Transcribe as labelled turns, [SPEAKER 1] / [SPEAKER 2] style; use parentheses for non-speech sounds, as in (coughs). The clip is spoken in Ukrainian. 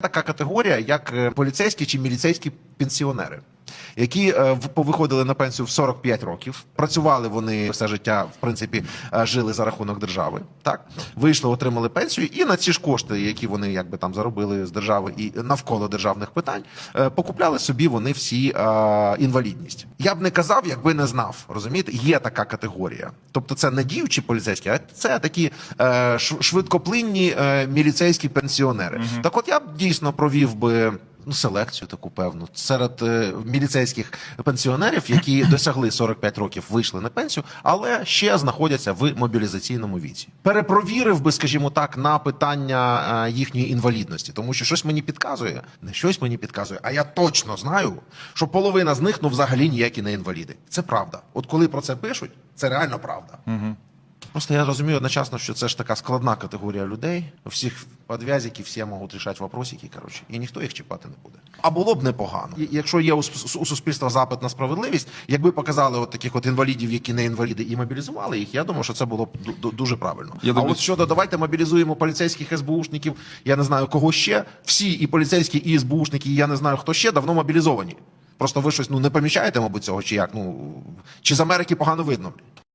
[SPEAKER 1] така категорія, як е, поліцейські чи міліцейські пенсіонери, які е, повиходили на пенсію в 45 років. Працювали вони все життя, в принципі, е, жили за рахунок держави. Так вийшли, отримали пенсію, і на ці ж кошти, які вони якби там заробили з держави і навколо державних питань, е, покупляли собі вони всі інвалідність. Я б не казав, якби не знав. Розумієте, є така категорія. Тобто, це не діючі поліцейські, а це такі е, швидкоплинні е, міліцейські пенсіонери. Так, от я б дійсно провів би. Ну, селекцію таку певну серед е, міліцейських пенсіонерів, які (coughs) досягли 45 років, вийшли на пенсію, але ще знаходяться в мобілізаційному віці. Перепровірив би, скажімо так, на питання е, їхньої інвалідності, тому що щось мені підказує, не щось мені підказує, а я точно знаю, що половина з них ну взагалі ніякі не інваліди. Це правда. От коли про це пишуть, це реально правда. Просто я розумію одночасно, що це ж така складна категорія людей. У всіх подвязики всі можуть рішати вопросики, коротше, і ніхто їх чіпати не буде. А було б непогано. І Якщо є у у суспільства запит на справедливість, якби показали от таких от інвалідів, які не інваліди, і мобілізували їх, я думаю, що це було б ду- ду- дуже правильно.
[SPEAKER 2] Я
[SPEAKER 1] а
[SPEAKER 2] думаю,
[SPEAKER 1] от щодо давайте мобілізуємо поліцейських СБУшників, я не знаю кого ще. Всі і поліцейські, і СБУшники, і я не знаю хто ще давно мобілізовані. Просто ви щось ну не помічаєте, мабуть, цього, чи як? Ну чи з Америки погано видно?